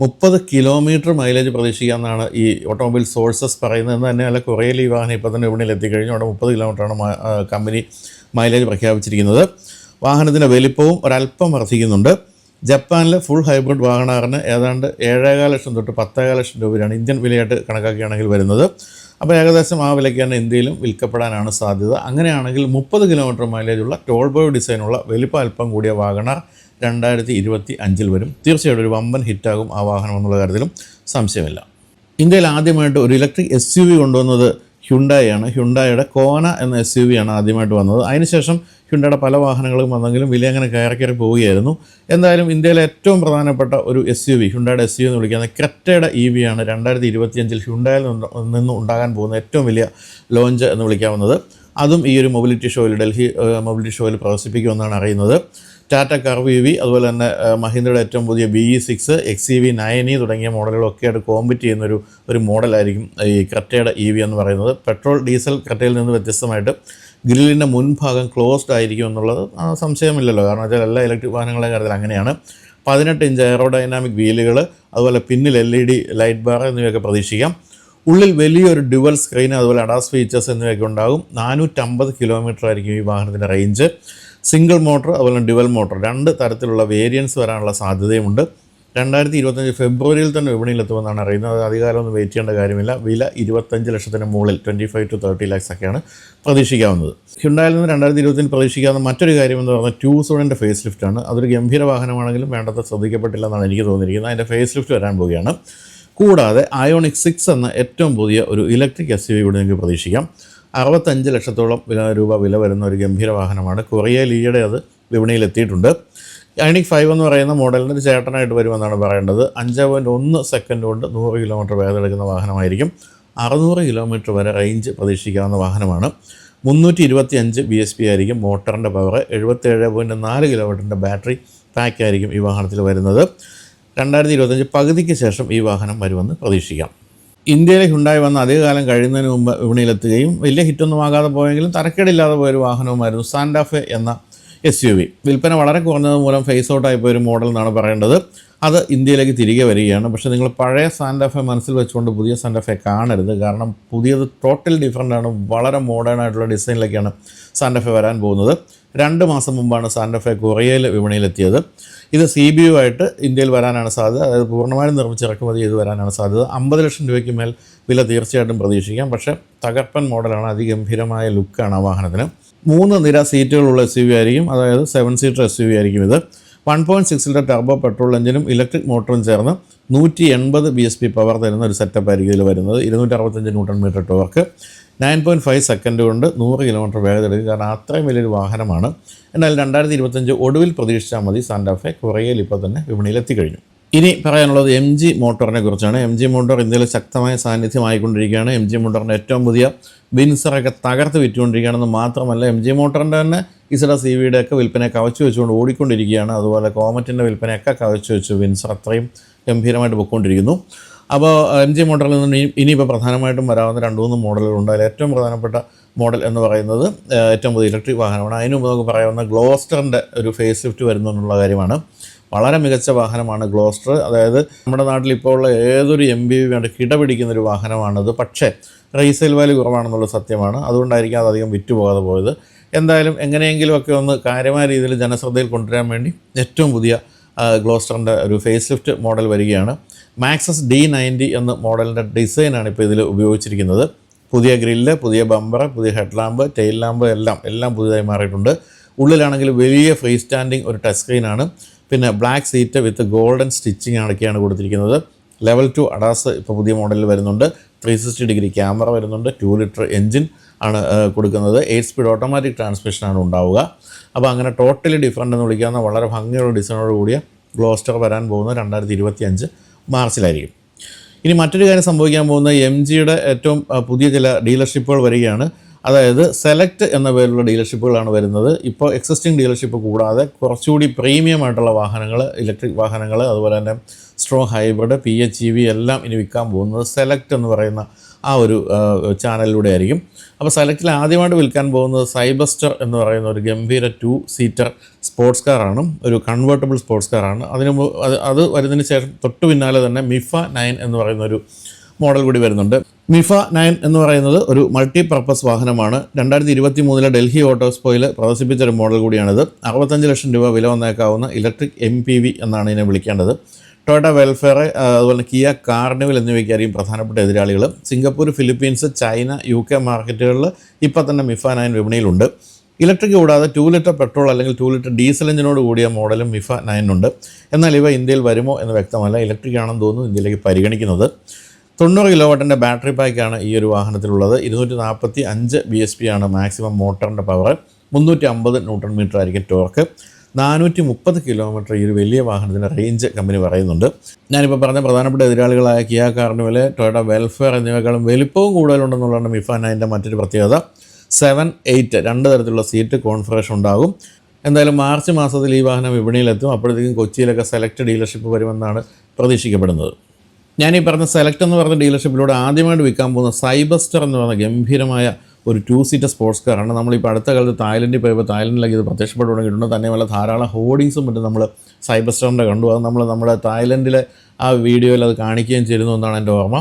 മുപ്പത് കിലോമീറ്റർ മൈലേജ് പ്രതീക്ഷിക്കാമെന്നാണ് ഈ ഓട്ടോമൊബൈൽ സോഴ്സസ് പറയുന്നത്. എന്ന് തന്നെ അല്ല കുറേ ഈ വാഹനം ഇപ്പോൾ തന്നെ വിപണിയിൽ എത്തിക്കഴിഞ്ഞു അവിടെ മുപ്പത് കിലോമീറ്ററാണ് കമ്പനി മൈലേജ് പ്രഖ്യാപിച്ചിരിക്കുന്നത്. വാഹനത്തിന്റെ വലിപ്പവും ഒരല്പം വർദ്ധിക്കുന്നുണ്ട്. ജപ്പാനിലെ ഫുൾ ഹൈബ്രിഡ് വാഹനാറിന് ഏതാണ്ട് ഏഴേകാൽ ലക്ഷം തൊട്ട് പത്തേകാൽ ലക്ഷം രൂപയാണ് ഇന്ത്യൻ വിലയായിട്ട് കണക്കാക്കുകയാണെങ്കിൽ വരുന്നത്. അപ്പോൾ ഏകദേശം ആ വിലയ്ക്ക് തന്നെ ഇന്ത്യയിലും വിൽക്കപ്പെടാനാണ് സാധ്യത. അങ്ങനെയാണെങ്കിൽ മുപ്പത് കിലോമീറ്റർ മൈലേജുള്ള ടോൾ ബോയ് ഡിസൈനുള്ള വലിപ്പം അല്പം കൂടിയ വാഗണർ രണ്ടായിരത്തി ഇരുപത്തി അഞ്ചിൽ വരും. തീർച്ചയായിട്ടും ഒരു വമ്പൻ ഹിറ്റാകും ആ വാഹനം എന്നുള്ള കാര്യത്തിലും സംശയമില്ല. ഇന്ത്യയിൽ ആദ്യമായിട്ട് ഒരു ഇലക്ട്രിക് എസ് യു വി കൊണ്ടുവന്നത് ഹ്യുണ്ടായാണ് ഹ്യുണ്ടായുടെ കോന എന്ന എസ് യു വി ആണ് ആദ്യമായിട്ട് വന്നത്. അതിനുശേഷം ഹ്യുണ്ടയുടെ പല വാഹനങ്ങളും വന്നെങ്കിലും വില അങ്ങനെ കയറി കയറി പോവുകയായിരുന്നു. എന്തായാലും ഇന്ത്യയിലെ ഏറ്റവും പ്രധാനപ്പെട്ട ഒരു എസ് യു വി ഹ്യുണ്ടയുടെ എസ് യു എന്ന് വിളിക്കുന്ന ക്രെറ്റയുടെ ഇ വി ആണ് രണ്ടായിരത്തി ഇരുപത്തിയഞ്ചിൽ ഹ്യുണ്ടായിൽ നിന്ന് നിന്ന് ഉണ്ടാകാൻ പോകുന്ന ഏറ്റവും വലിയ ലോഞ്ച് എന്ന് വിളിക്കാവുന്നത്. അതും ഈ ഒരു മൊബിലിറ്റി ഷോയിൽ ഡൽഹി മൊബിലിറ്റി ഷോയിൽ പ്രദർശിപ്പിക്കുമെന്നാണ് അറിയുന്നത്. ടാറ്റ കർവ് ഇ വി അതുപോലെ തന്നെ മഹീന്ദ്രയുടെ ഏറ്റവും പുതിയ B E six X E V nine E തുടങ്ങിയ മോഡലുകളൊക്കെ ആയിട്ട് കോമ്പറ്റ് ചെയ്യുന്ന ഒരു മോഡലായിരിക്കും ഈ ക്രെറ്റയുടെ ഇ വി എന്ന് പറയുന്നത്. പെട്രോൾ ഡീസൽ ക്രെറ്റയിൽ നിന്ന് വ്യത്യസ്തമായിട്ട് ഗ്രില്ലിന്റെ മുൻഭാഗം ക്ലോസ്ഡ് ആയിരിക്കും എന്നുള്ളത് സംശയമില്ലല്ലോ. കാരണം വെച്ചാൽ എല്ലാ ഇലക്ട്രിക് വാഹനങ്ങളെ കാര്യത്തിൽ അങ്ങനെയാണ്. പതിനെട്ട് ഇഞ്ച് എയറോഡൈനാമിക് വീലുകൾ അതുപോലെ പിന്നിൽ L E D light bar എന്നിവയൊക്കെ പ്രതീക്ഷിക്കാം. ഉള്ളിൽ വലിയൊരു ഡ്യുവൽ സ്ക്രീൻ അതുപോലെ അഡാസ് ഫീച്ചേഴ്സ് എന്നിവയൊക്കെ ഉണ്ടാകും. നാനൂറ്റമ്പത് കിലോമീറ്റർ ആയിരിക്കും ഈ വാഹനത്തിന്റെ റേഞ്ച് സിംഗിൾ മോട്ടർ അതുപോലെ ഡ്യുവൽ മോട്ടർ. രണ്ട് തരത്തിലുള്ള വേരിയൻസ് വരാനുള്ള സാധ്യതയുമുണ്ട്. രണ്ടായിരത്തി ഇരുപത്തഞ്ച് ഫെബ്രുവരിയിൽ തന്നെ വിപണിയിലെത്തുമെന്നാണ് അറിയുന്നത്. അധികാരമൊന്നും വെയിറ്റ് ചെയ്യേണ്ട കാര്യമില്ല. വില ഇരുപത്തഞ്ച് ലക്ഷത്തിന് മുകളിൽ twenty five to thirty lakhs ഒക്കെയാണ് പ്രതീക്ഷിക്കാവുന്നത്. ഹ്യുണ്ടായിൽ നിന്ന് രണ്ടായിരത്തി ഇരുപത്തിന് പ്രതീക്ഷിക്കാവുന്ന മറ്റൊരു കാര്യം എന്ന് പറഞ്ഞാൽ ടൂ സോണിന്റെ ഫേസ് ലിഫ്റ്റാണ് അതൊരു ഗംഭീര വാഹനമാണെങ്കിലും വേണ്ടത്ര ശ്രദ്ധിക്കപ്പെട്ടില്ല എന്നാണ് എനിക്ക് തോന്നിയിരിക്കുന്നത്. അതിന്റെ ഫേസ് ലിഫ്റ്റ് വരാൻ പോവുകയാണ്. കൂടാതെ അയോണിക് സിക്സ് എന്ന ഏറ്റവും പുതിയ ഒരു ഇലക്ട്രിക് എസ് യു ഇവിടെ നിങ്ങൾക്ക് പ്രതീക്ഷിക്കാം. അറുപത്തഞ്ച് ലക്ഷത്തോളം വില രൂപ വില വരുന്ന ഒരു ഗംഭീര വാഹനമാണ്. കൊറിയയിൽ ഈയിടെ അത് വിപണിയിൽ എത്തിയിട്ടുണ്ട് അയണിക് ഫൈവ് എന്ന് പറയുന്ന മോഡലിന് ഒരു ചേട്ടനായിട്ട് വരുമെന്നാണ് പറയേണ്ടത്. അഞ്ച് പോയിന്റ് ഒന്ന് സെക്കൻഡ് കൊണ്ട് നൂറ് കിലോമീറ്റർ വേഗത എടുക്കുന്ന വാഹനമായിരിക്കും. അറുന്നൂറ് കിലോമീറ്റർ വരെ റേഞ്ച് പ്രതീക്ഷിക്കാവുന്ന വാഹനമാണ്. മുന്നൂറ്റി ഇരുപത്തി അഞ്ച് ബി എസ് പി ആയിരിക്കും മോട്ടറിന്റെ പവർ എഴുപത്തേഴ് പോയിന്റ് നാല് കിലോമീറ്ററിന്റെ ബാറ്ററി പാക്ക് ആയിരിക്കും ഈ വാഹനത്തിൽ വരുന്നത്. രണ്ടായിരത്തി ഇരുപത്തഞ്ച് പകുതിക്ക് ശേഷം ഈ വാഹനം വരുമെന്ന് പ്രതീക്ഷിക്കാം. ഇന്ത്യയിലെ ഹുണ്ടായി വന്ന അധികകാലം കഴിയുന്നതിന് മുമ്പ് വിപണിയിലെത്തുകയും വലിയ ഹിറ്റൊന്നും ആകാതെ പോയെങ്കിലും തരക്കേടില്ലാതെ പോയൊരു വാഹനവുമായിരുന്നു സാൻഡാഫ് എന്ന എസ് യു വി വിൽപ്പന വളരെ കുറഞ്ഞത് മൂലം ഫേസ് ഔട്ടായി പോയൊരു മോഡൽ എന്നാണ് പറയേണ്ടത്. അത് ഇന്ത്യയിലേക്ക് തിരികെ വരികയാണ്. പക്ഷേ നിങ്ങൾ പഴയ സാൻഡാഫെ മനസ്സിൽ വെച്ചുകൊണ്ട് പുതിയ സാൻഡാഫെ കാണരുത്. കാരണം പുതിയത് ടോട്ടൽ ഡിഫറെന്റ് ആണ്. വളരെ മോഡേൺ ആയിട്ടുള്ള ഡിസൈനിലേക്കാണ് സാൻഡാഫെ വരാൻ പോകുന്നത്. രണ്ട് മാസം മുമ്പാണ് സാൻഡാഫെ കൊറിയയിൽ വിപണിയിലെത്തിയത്. ഇത് സി ബി യു ആയിട്ട് ഇന്ത്യയിൽ വരാനാണ് സാധ്യത. അതായത് പൂർണമായും നിർമ്മിച്ച് ഇറക്കുമതി ചെയ്ത് വരാനാണ് സാധ്യത. അമ്പത് ലക്ഷം രൂപയ്ക്ക് മേൽ വില തീർച്ചയായിട്ടും പ്രതീക്ഷിക്കാം. പക്ഷേ തകർപ്പൻ മോഡലാണ് അതിഗംഭീരമായ ലുക്കാണ് ആ വാഹനത്തിന്. മൂന്ന് നിര സീറ്റുകളുള്ള എസ് യു വി ആയിരിക്കും. അതായത് seven seater S U V ആയിരിക്കും ഇത്. One point six litre turbo petrol എഞ്ചിനും electric മോട്ടറും ചേർന്ന് നൂറ്റി എൺപത് ബി എസ് പി പവർ തരുന്ന ഒരു സെറ്റപ്പ് ആയിരിക്കും ഇതിൽ വരുന്നത്. ഇരുന്നൂറ്റി അറുപത്തഞ്ച് newton metre torque nine point five second കൊണ്ട് നൂറ് കിലോമീറ്റർ വേഗത എടുക്കും കാരണം അത്രയും വലിയൊരു വാഹനമാണ്. എന്നാൽ രണ്ടായിരത്തി ഇരുപത്തഞ്ച് ഒടുവിൽ പ്രതീക്ഷിച്ചാൽ മതി. സാന്റാഫെ കൊറിയയിൽ ഇപ്പോൾ തന്നെ വിപണിയിൽ എത്തിക്കഴിഞ്ഞു. ഇനി പറയാനുള്ളത് എം ജി മോട്ടോറിനെ കുറിച്ചാണ്. എം ജി മോട്ടോർ ഇന്ത്യയിൽ ശക്തമായ സാന്നിധ്യമായിക്കൊണ്ടിരിക്കുകയാണ്. എം ജി മോട്ടോറിന്റെ ഏറ്റവും പുതിയ വിൻസറൊക്കെ തകർത്ത് വിറ്റുകൊണ്ടിരിക്കുകയാണെന്ന് മാത്രമല്ല എം ജി മോട്ടറിന്റെ തന്നെ ഇസഡ സി വിയുടെ ഒക്കെ വിൽപ്പനയെ കവച്ചു വെച്ചുകൊണ്ട് ഓടിക്കൊണ്ടിരിക്കുകയാണ്. അതുപോലെ കോമറ്റിന്റെ വിൽപ്പനയൊക്കെ കവച്ചു വെച്ചു. വിൻസർ അത്രയും ഗംഭീരമായിട്ട് പൊയ്ക്കൊണ്ടിരിക്കുന്നു. അപ്പോൾ എം ജി മോഡലിൽ നിന്ന് ഇനി ഇനിയിപ്പോൾ പ്രധാനമായിട്ടും വരാവുന്ന രണ്ട് മൂന്ന് മോഡലുകളുണ്ട്. അതിൽ ഏറ്റവും പ്രധാനപ്പെട്ട മോഡൽ എന്ന് പറയുന്നത് ഏറ്റവും പുതിയ ഇലക്ട്രിക് വാഹനമാണ്. അതിനു മുമ്പ് നമുക്ക് പറയാവുന്ന ഗ്ലോസ്റ്ററിന്റെ ഒരു ഫേസ് ലിഫ്റ്റ് വരുന്നു എന്നുള്ള കാര്യമാണ്. വളരെ മികച്ച വാഹനമാണ് ഗ്ലോസ്റ്റർ. അതായത് നമ്മുടെ നാട്ടിൽ ഇപ്പോൾ ഉള്ള ഏതൊരു എം ബി വേണ്ട കിടപിടിക്കുന്ന ഒരു വാഹനമാണത്. പക്ഷേ റീസെയിൽ വാല്യൂ കുറവാണെന്നുള്ള സത്യമാണ്. അതുകൊണ്ടായിരിക്കും അത് അധികം വിറ്റുപോകാതെ പോയത്. എന്തായാലും എങ്ങനെയെങ്കിലുമൊക്കെ ഒന്ന് കാര്യമായ രീതിയിൽ ജനശ്രദ്ധയിൽ കൊണ്ടുവരാൻ വേണ്ടി ഏറ്റവും പുതിയ ഗ്ലോസ്റ്ററിന്റെ ഒരു ഫേസ് ലിഫ്റ്റ് മോഡൽ വരികയാണ്. മാക്സസ് ഡി നയന്റി എന്ന മോഡലിന്റെ ഡിസൈനാണ് ഇപ്പോൾ ഇതിൽ ഉപയോഗിച്ചിരിക്കുന്നത്. പുതിയ ഗ്രില്ല് പുതിയ ബമ്പർ പുതിയ ഹെഡ് ലാമ്പ് ടെയിൽ ലാമ്പ് എല്ലാം എല്ലാം പുതിയതായി മാറിയിട്ടുണ്ട്. ഉള്ളിലാണെങ്കിൽ വലിയ ഫ്രീ സ്റ്റാൻഡിങ് ഒരു ടച്ച് സ്ക്രീനാണ് പിന്നെ black seat with golden stitching ആണൊക്കെയാണ് കൊടുത്തിരിക്കുന്നത്. ലെവൽ ടു അഡാസ് ഇപ്പോൾ പുതിയ മോഡലിൽ വരുന്നുണ്ട്. ത്രീ സിക്സ്റ്റി ഡിഗ്രി ക്യാമറ വരുന്നുണ്ട്. ടു ലിറ്റർ എൻജിൻ ആണ് കൊടുക്കുന്നത്. എയ്റ്റ് സ്പീഡ് ഓട്ടോമാറ്റിക് ട്രാൻസ്മിഷനാണ് ഉണ്ടാവുക. അപ്പോൾ അങ്ങനെ ടോട്ടലി ഡിഫറെന്റ് എന്ന് വിളിക്കാവുന്ന വളരെ ഭംഗിയുള്ള ഡിസൈനോട് കൂടിയ ഗ്ലോസ്റ്റർ വരാൻ പോകുന്നത് രണ്ടായിരത്തി ഇരുപത്തി അഞ്ച് മാർച്ചിലായിരിക്കും. ഇനി മറ്റൊരു കാര്യം സംഭവിക്കാൻ പോകുന്ന എം ജിയുടെ ഏറ്റവും പുതിയ ചില ഡീലർഷിപ്പുകൾ വരികയാണ്. അതായത് സെലക്ട് എന്ന പേരിലുള്ള ഡീലർഷിപ്പുകളാണ് വരുന്നത്. ഇപ്പോൾ എക്സിസ്റ്റിംഗ് ഡീലർഷിപ്പ് കൂടാതെ കുറച്ചുകൂടി പ്രീമിയം ആയിട്ടുള്ള വാഹനങ്ങൾ ഇലക്ട്രിക് വാഹനങ്ങൾ അതുപോലെ തന്നെ strong hybrid P H E V എല്ലാം ഇനി വിൽക്കാൻ പോകുന്നത് സെലക്ട് എന്ന് പറയുന്ന ആ ഒരു ചാനലിലൂടെ ആയിരിക്കും. അപ്പോൾ സെലക്റ്റിൽ ആദ്യമായിട്ട് വിൽക്കാൻ പോകുന്നത് സൈബസ്റ്റർ എന്ന് പറയുന്ന ഒരു ഗംഭീര ടു സീറ്റർ സ്പോർട്സ് കാറാണ് ഒരു കൺവേർട്ടബിൾ സ്പോർട്സ് കാറാണ് അതിന് അത് അത് വരുന്നതിന് ശേഷം തൊട്ട് പിന്നാലെ തന്നെ മിഫ നയൻ എന്ന് പറയുന്ന ഒരു മോഡൽ കൂടി വരുന്നുണ്ട്. മിഫ നയൻ എന്ന് പറയുന്നത് ഒരു മൾട്ടി പർപ്പസ് വാഹനമാണ്. രണ്ടായിരത്തി ഇരുപത്തി മൂന്നിലെ ഡൽഹി ഓട്ടോസ്പോയിൽ പ്രദർശിപ്പിച്ച ഒരു മോഡൽ കൂടിയാണിത്. അറുപത്തഞ്ച് ലക്ഷം രൂപ വില വന്നേക്കാവുന്ന ഇലക്ട്രിക് എം പി വി എന്നാണ് ഇതിനെ വിളിക്കേണ്ടത്. ടൊയോട്ട വെൽഫെയർ അതുപോലെ കിയ കാർണിവൽ എന്നിവയ്ക്കായിരിക്കും പ്രധാനപ്പെട്ട എതിരാളികൾ Singapore Philippines China U K മാർക്കറ്റുകളിൽ ഇപ്പോൾ തന്നെ മിഫ വിപണിയിലുണ്ട്. ഇലക്ട്രിക് കൂടാതെ ടു ലിറ്റർ പെട്രോൾ അല്ലെങ്കിൽ ടു ലിറ്റർ ഡീസൽ എഞ്ചിനോട് കൂടിയ മോഡലും മിഫ നയനുണ്ട് എന്നാൽ ഇവ ഇന്ത്യയിൽ വരുമോ എന്ന് വ്യക്തമല്ല. ഇലക്ട്രിക് ആണെന്ന് തോന്നുന്നു ഇന്ത്യയിലേക്ക് പരിഗണിക്കുന്നത്. തൊണ്ണൂറ് കിലോ വാട്ടിന്റെ ബാറ്ററി പാക്കാണ് ഈ ഒരു വാഹനത്തിലുള്ളത്. ഇരുന്നൂറ്റി നാൽപ്പത്തി അഞ്ച് ബി എസ് പി ആണ് മാക്സിമം മോട്ടറിന്റെ പവർ. മുന്നൂറ്റി അമ്പത് ന്യൂട്ടൺ മീറ്റർ ആയിരിക്കും ടോർക്ക്. നാനൂറ്റി മുപ്പത് കിലോമീറ്റർ ഈ ഒരു വലിയ വാഹനത്തിന്റെ റേഞ്ച് കമ്പനി പറയുന്നുണ്ട്. ഞാനിപ്പോൾ പറഞ്ഞ പ്രധാനപ്പെട്ട എതിരാളികളായ കിയ കാർണിവൽ ടൊയോട്ട വെൽഫെയർ എന്നിവയെക്കാളും വലിപ്പവും കൂടുതലുണ്ടെന്നുള്ളതാണ് മിഫാൻ അതിന്റെ മറ്റൊരു പ്രത്യേകത. സെവൻ എയ്റ്റ് രണ്ട് തരത്തിലുള്ള സീറ്റ് കോൺഫറേഷൻ ഉണ്ടാകും. എന്തായാലും മാർച്ച് മാസത്തിൽ ഈ വാഹനം വിപണിയിലെത്തും. അപ്പോഴത്തേക്കും കൊച്ചിയിലൊക്കെ സെലക്ട് ഡീലർഷിപ്പ് വരുമെന്നാണ് പ്രതീക്ഷിക്കപ്പെടുന്നത്. ഞാൻ ഈ പറഞ്ഞ സെലക്ട് എന്ന് പറഞ്ഞ ഡീലർഷിപ്പിലൂടെ ആദ്യമായിട്ട് വിൽക്കാൻ പോകുന്ന സൈബസ്റ്റർ എന്ന് പറഞ്ഞ ഗംഭീരമായ ഒരു ടു സീറ്റർ സ്പോർട്സ് കാറാണ് നമ്മളിപ്പോൾ അടുത്ത കാലത്ത് തായ്ലൻഡിൽ പോയപ്പോൾ തായ്ലൻഡിലേക്ക് ഇത് പ്രത്യക്ഷപ്പെട്ടു തുടങ്ങിയിട്ടുണ്ട് തന്നെയുമല്ല ധാരാളം ഹോർഡിങ്സും മറ്റും നമ്മൾ സൈബർ സ്റ്റോറിന്റെ കണ്ടു. അത് നമ്മൾ നമ്മുടെ തായ്ലൻഡിലെ ആ വീഡിയോയിൽ അത് കാണിക്കുകയും ചെയ്യുന്നു എന്നാണ് എന്റെ ഓർമ്മ.